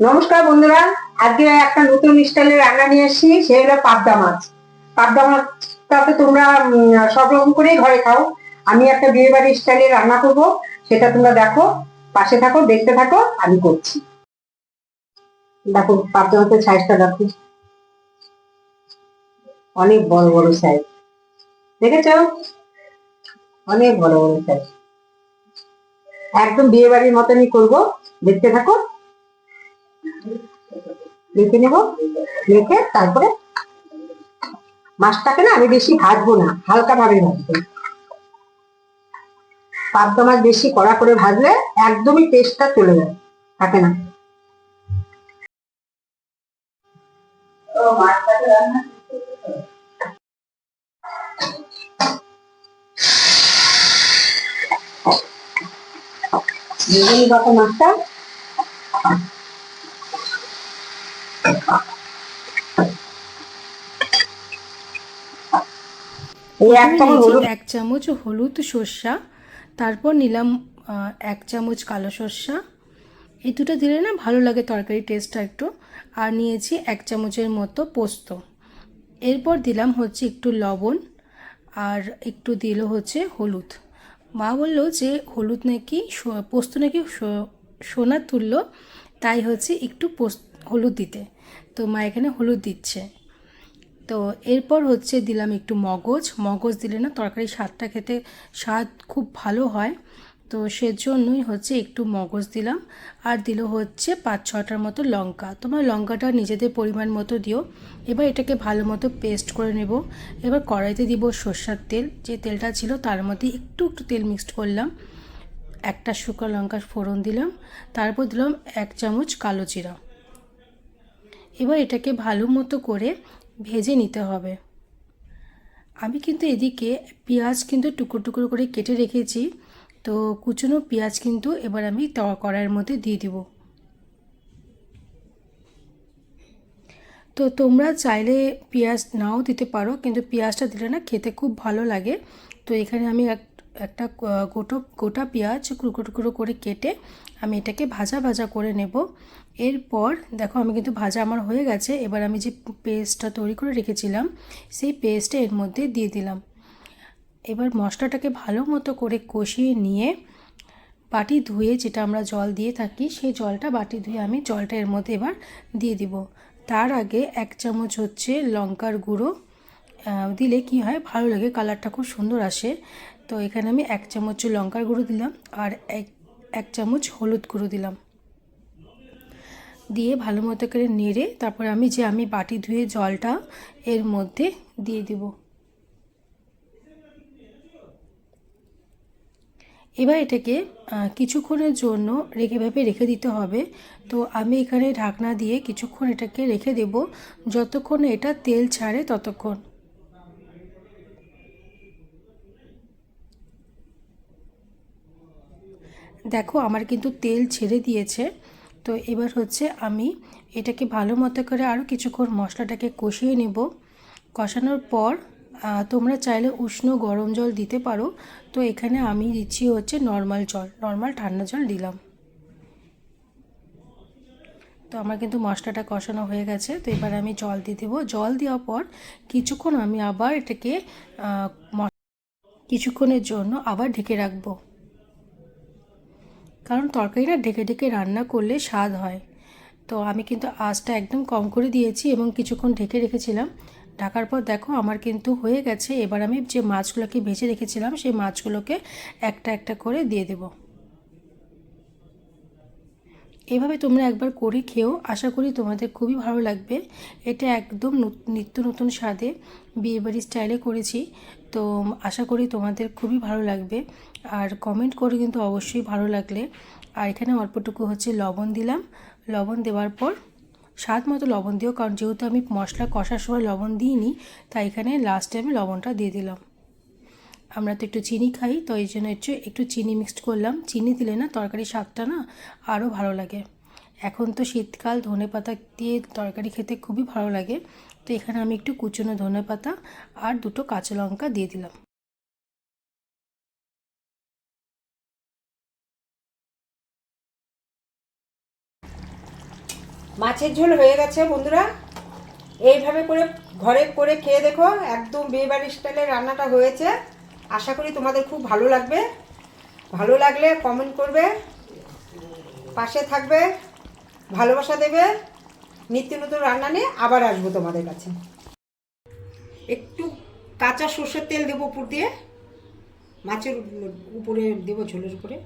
নমস্কার বন্ধুরা, আজকে একটা নতুন স্টাইলের রান্না নিয়ে এসেছি, সে হলো পাবদা মাছ। পাবদা মাছটাতে তোমরা সব রকম করেই ঘরে খাও। আমি একটা বিয়ে বাড়ির স্টাইলে রান্না করব, সেটা তোমরা দেখো, পাশে থাকো, দেখতে থাকো, আমি করছি। দেখো, পাবদা মাছের সাইজটা দেখো। অনেক বড় বড় সাইজ দেখেছ? অনেক বড় বড় সাইজ একদম বিয়ে বাড়ির মতনই করব, দেখতে থাকো। মেখে নেব, মেখে তারপরে মাছটাকে না আমি বেশি ভাজবো না, হালকা ভাবে ভাজবো। পাবদা মাছ বেশি কড়া করে ভাজলে একদমই টেস্টটা চলে যায়, থাকে না। মাছটা এক চামচ হলুদ সর্ষা তারপর নিলাম এক চামচ কালো সর্ষা। এই দুটো দিলে না ভালো লাগে তরকারি টেস্টটা একটু। আর নিয়েছি এক চামচের মতো পোস্ত। এরপর দিলাম হচ্ছে একটু লবণ আর একটু দিল হচ্ছে হলুদ। মা বলল যে হলুদ নাকি পোস্ত নাকি সো- সোনার তুল্য তাই হচ্ছে একটু পোস্ত হলুদ দিতে। তো মা এখানে হলুদ দিচ্ছে। তো এরপর হচ্ছে দিলাম একটু মগজ। মগজ দিলে না তরকারি স্বাদটা খেতে স্বাদ খুব ভালো হয়। তো সেজন্যই হচ্ছে একটু মগজ দিলাম। আর দিল হচ্ছে পাঁচ ছটার মতো লঙ্কা। তোমরা লঙ্কাটা নিজেদের পরিমাণ মতো দিও। এবার এটাকে ভালো মতো পেস্ট করে নেব। এবার কড়াইতে দিব সর্ষার তেল। যে তেলটা ছিল তার মধ্যে একটু একটু তেল মিক্সড করলাম। একটা শুকনো লঙ্কার ফোড়ন দিলাম। তারপর দিলাম এক চামচ কালো জিরা। এবার এটাকে ভালো মতো করে ভেজে নিতে হবে। আমি কিন্তু এদিকে পেঁয়াজ কিন্তু টুকরো টুকরো করে কেটে রেখেছি। তো কুচনো পেঁয়াজ কিন্তু এবার আমি তওয়া কড়াইয়ের মধ্যে দিয়ে দিব। তো তোমরা চাইলে পেঁয়াজ নাও দিতে পারো, কিন্তু পেঁয়াজটা দিলে না খেতে খুব ভালো লাগে। তো এখানে আমি এক একটা গোটো, গোটা পেঁয়াজ টুকরো টুকরো করে কেটে আমি এটাকে ভাজা ভাজা করে নেব। এরপর দেখো আমি কিন্তু ভাজা আমার হয়ে গেছে, এবার আমি যে পেস্টটা তৈরি করে রেখেছিলাম, সেই পেস্টটা এর মধ্যে দিয়ে দিলাম। এবার মশলাটাকে ভালো মতো করে কষিয়ে নিয়ে বাটি ধুয়ে যেটা আমরা জল দিয়ে থাকি, সেই জলটা, বাটি ধুয়ে আমি জলটা এর মধ্যে এবার দিয়ে দিব। তার আগে এক চামচ হচ্ছে লঙ্কার গুঁড়ো। দিলে কি হয়? ভালো লাগে, কালারটা খুব সুন্দর আসে। তো এখানে আমি এক চামচ লঙ্কার গুঁড়ো দিলাম আর এক এক চামচ হলুদ গুঁড়ো দিলাম। দিয়ে ভালো মতো করে নেড়ে তারপরে আমি যে আমি বাটি ধুয়ে জলটা এর মধ্যে দিয়ে দিব। এবার এটাকে কিছুক্ষণের জন্য রেখে ভেবে রেখে দিতে হবে। তো আমি এখানে ঢাকনা দিয়ে কিছুক্ষণ এটাকে রেখে দেব, যতক্ষণ এটা তেল ছাড়ে ততক্ষণ। দেখো, আমার কিন্তু তেল ছেড়ে দিয়েছে। তো এবার হচ্ছে আমি এটাকে ভালো মতো করে আরও কিছুক্ষণ মশলাটাকে কষিয়ে নেব। কষানোর পর তোমরা চাইলে উষ্ণ গরম জল দিতে পারো। তো এখানে আমি দিচ্ছি হচ্ছে নর্মাল জল নর্মাল ঠান্ডা জল দিলাম। তো আমার কিন্তু মশলাটা কষানো হয়ে গেছে। তো এবার আমি জল দিয়ে দেবো। জল দেওয়ার পর কিছুক্ষণ আমি আবার এটাকে কিছুক্ষণের জন্য আবার ঢেকে রাখব। কারণ তরকারিটা ঢেকে ঢেকে রান্না করলে স্বাদ হয়। তো আমি কিন্তু আঁচটা একদম কম করে দিয়েছি এবং কিছুক্ষণ ঢেকে রেখেছিলাম। ঢাকার পর দেখো আমার কিন্তু হয়ে গেছে। এবার আমি যে মাছগুলোকে ভেজে রেখেছিলাম, সেই মাছগুলোকে একটা একটা করে দিয়ে দেব। এভাবে তোমরা একবার করে খেও। আশা করি তোমাদের খুবই ভালো লাগবে। এটা একদম নিত্য নতুন স্বাদে বিয়েবাড়ির স্টাইলে করেছি। তো আশা করি তোমাদের খুবই ভালো লাগবে। আর কমেন্ট করে কিন্তু অবশ্যই ভালো লাগলে। আর এখানে অল্পটুকু হচ্ছে লবণ দিলাম। লবণ দেওয়ার পর স্বাদ মতো লবণ দিও। কারণ যেহেতু আমি মশলা কষার সময় লবণ দিইনি, তাই এখানে লাস্টে আমি লবণটা দিয়ে দিলাম। আমরা তো একটু চিনি খাই, তো এই জন্য একটু একটু চিনি মিক্সড করলাম। চিনি দিলে না তরকারি স্বাদটা না আরও ভালো লাগে। এখন তো শীতকাল, ধনে পাতা দিয়ে তরকারি খেতে খুবই ভালো লাগে। তো এখানে আমি একটু কুচনো ধনে পাতা আর দুটো কাঁচা লঙ্কা দিয়ে দিলাম। মাছের ঝোল হয়ে গেছে বন্ধুরা। এইভাবে করে ঘরে করে খেয়ে দেখো, একদম বিয়েবাড়ি স্টাইলের রান্নাটা হয়েছে। আশা করি তোমাদের খুব ভালো লাগবে। ভালো লাগলে কমেন্ট করবে, পাশে থাকবে, ভালোবাসা দেবে। নিত্য নতুন রান্না নিয়ে আবার আসব তোমাদের কাছে। একটু কাঁচা সর্ষের তেল দেবো উপর দিয়ে। মাছের উপরে দেবো ঝোলের উপরে।